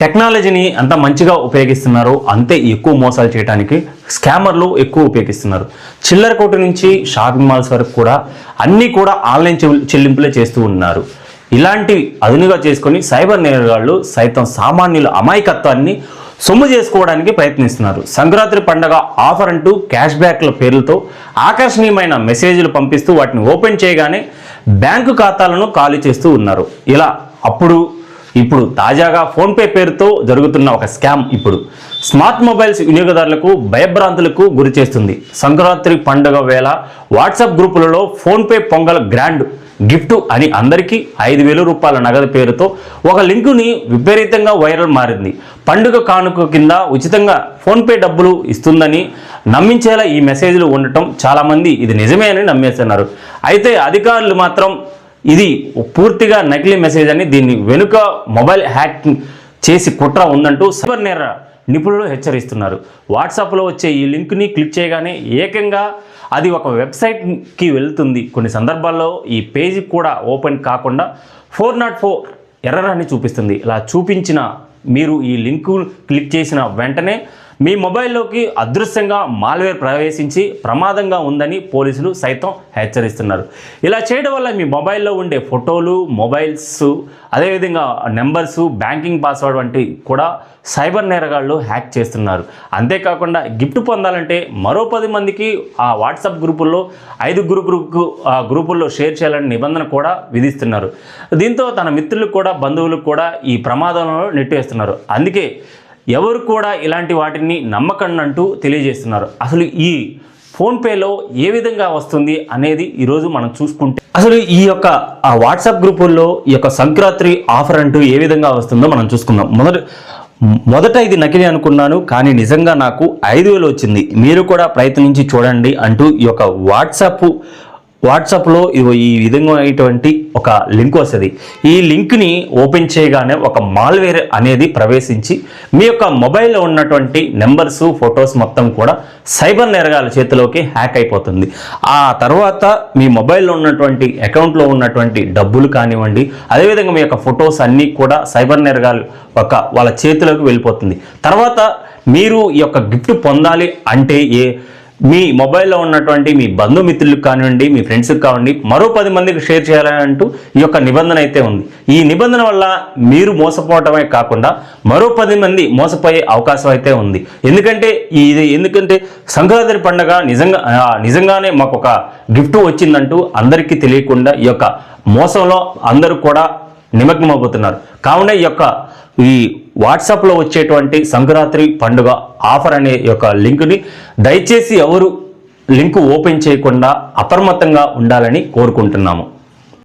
టెక్నాలజీని అంత మంచిగా ఉపయోగిస్తున్నారో అంతే ఎక్కువ మోసాలు చేయడానికి స్కామర్లు ఎక్కువ ఉపయోగిస్తున్నారు. చిల్లర కొట్టు నుంచి షాపింగ్ మాల్స్ వరకు కూడా అన్నీ కూడా ఆన్లైన్ చెల్లింపులే చేస్తూ ఉన్నారు. ఇలాంటి అదునుగా చేసుకొని సైబర్ నేరగాళ్ళు సైతం సామాన్యుల అమాయకత్వాన్ని సొమ్ము చేసుకోవడానికి ప్రయత్నిస్తున్నారు. సంక్రాంతి పండగ ఆఫర్ అంటూ క్యాష్ బ్యాక్ల పేర్లతో ఆకర్షణీయమైన మెసేజ్లు పంపిస్తూ వాటిని ఓపెన్ చేయగానే బ్యాంకు ఖాతాలను ఖాళీ చేస్తూ ఉన్నారు. ఇలా అప్పుడు ఇప్పుడు తాజాగా ఫోన్పే పేరుతో జరుగుతున్న ఒక స్కామ్ ఇప్పుడు. స్మార్ట్ మొబైల్స్ వినియోగదారులకు భయభ్రాంతులకు గురి చేస్తుంది. సంక్రాంతి పండుగ వేళ వాట్సాప్ గ్రూపులలో ఫోన్పే పొంగల్ గ్రాండ్ గిఫ్ట్ అని అందరికీ ఐదు వేల రూపాయల నగదు పేరుతో ఒక లింకుని విపరీతంగా వైరల్ మారింది. పండుగ కానుక కింద ఉచితంగా ఫోన్పే డబ్బులు ఇస్తుందని నమ్మించేలా ఈ మెసేజ్లు ఉండటం చాలామంది ఇది నిజమే అని నమ్మేస్తున్నారు. అయితే అధికారులు మాత్రం ఇది పూర్తిగా నకిలీ మెసేజ్ అని దీన్ని వెనుక మొబైల్ హ్యాక్ చేసి కుట్ర ఉందంటూ సైబర్ నేర నిపుణులు హెచ్చరిస్తున్నారు. వాట్సాప్లో వచ్చే ఈ లింక్ని క్లిక్ చేయగానే ఏకంగా అది ఒక వెబ్సైట్కి వెళ్తుంది. కొన్ని సందర్భాల్లో ఈ పేజీ కూడా ఓపెన్ కాకుండా ఫోర్ నాట్ ఫోర్ ఎర్రర్ అని చూపిస్తుంది. ఇలా చూపించిన మీరు ఈ లింకు క్లిక్ చేసిన వెంటనే మీ మొబైల్లోకి అదృశ్యంగా మాల్వేర్ ప్రవేశించి ప్రమాదంగా ఉందని పోలీసులు సైతం హెచ్చరిస్తున్నారు. ఇలా చేయడం వల్ల మీ మొబైల్లో ఉండే ఫోటోలు మొబైల్స్ అదేవిధంగా నెంబర్స్ బ్యాంకింగ్ పాస్వర్డ్ వంటి కూడా సైబర్ నేరగాళ్ళు హ్యాక్ చేస్తున్నారు. అంతేకాకుండా గిఫ్ట్ పొందాలంటే మరో పది మందికి ఆ వాట్సాప్ గ్రూపుల్లో ఐదు గ్రూప్ ఆ గ్రూపుల్లో షేర్ చేయాలని నిబంధన కూడా విధిస్తున్నారు. దీంతో తన మిత్రులకు కూడా బంధువులకు కూడా ఈ ప్రమాదంలో నెట్టేస్తున్నారు. అందుకే ఎవరు కూడా ఇలాంటి వాటిని నమ్మకండి అంటూ తెలియజేస్తున్నారు. అసలు ఈ ఫోన్పేలో ఏ విధంగా వస్తుంది అనేది ఈరోజు మనం చూసుకుంటే అసలు ఈ యొక్క ఆ వాట్సాప్ గ్రూపుల్లో ఈ యొక్క సంక్రాంతి ఆఫర్ అంటూ ఏ విధంగా వస్తుందో మనం చూసుకుందాం. మొదట మొదట ఇది నకిలీ అనుకున్నాను కానీ నిజంగా నాకు ఐదు వేలు వచ్చింది. మీరు కూడా ప్రయత్నించి చూడండి అంటూ ఈ యొక్క వాట్సాప్ వాట్సాప్లో ఇగో ఈ విధంగా అయినటువంటి ఒక లింక్ వస్తుంది. ఈ లింక్ని ఓపెన్ చేయగానే ఒక మాల్వేర్ అనేది ప్రవేశించి మీ యొక్క మొబైల్లో ఉన్నటువంటి నెంబర్స్ ఫొటోస్ మొత్తం కూడా సైబర్ నేరగాల చేతిలోకి హ్యాక్ అయిపోతుంది. ఆ తర్వాత మీ మొబైల్లో ఉన్నటువంటి అకౌంట్లో ఉన్నటువంటి డబ్బులు కానివ్వండి అదేవిధంగా మీ యొక్క ఫొటోస్ అన్నీ కూడా సైబర్ నేరగాలు ఒక వాళ్ళ చేతిలోకి వెళ్ళిపోతుంది. తర్వాత మీరు ఈ యొక్క గిఫ్ట్ పొందాలి అంటే ఏ మీ మొబైల్లో ఉన్నటువంటి మీ బంధుమిత్రులకు కానివ్వండి మీ ఫ్రెండ్స్కి కానివ్వండి మరో పది మందికి షేర్ చేయాలని అంటూ ఈ యొక్క నిబంధన అయితే ఉంది. ఈ నిబంధన వల్ల మీరు మోసపోవటమే కాకుండా మరో పది మంది మోసపోయే అవకాశం అయితే ఉంది. ఎందుకంటే ఇది ఎందుకంటే సంక్రాంతి పండగ నిజంగా నిజంగానే మాకు ఒక గిఫ్ట్ వచ్చిందంటూ అందరికీ తెలియకుండా ఈ యొక్క మోసంలో అందరూ కూడా నిమగ్నమవుతున్నారు. కావున ఈ యొక్క ఈ వాట్సాప్లో వచ్చేటువంటి సంక్రాంతి పండుగ ఆఫర్ అనే యొక్క లింక్ని దయచేసి ఎవరు లింక్ ఓపెన్ చేయకుండా అప్రమత్తంగా ఉండాలని కోరుకుంటున్నాము.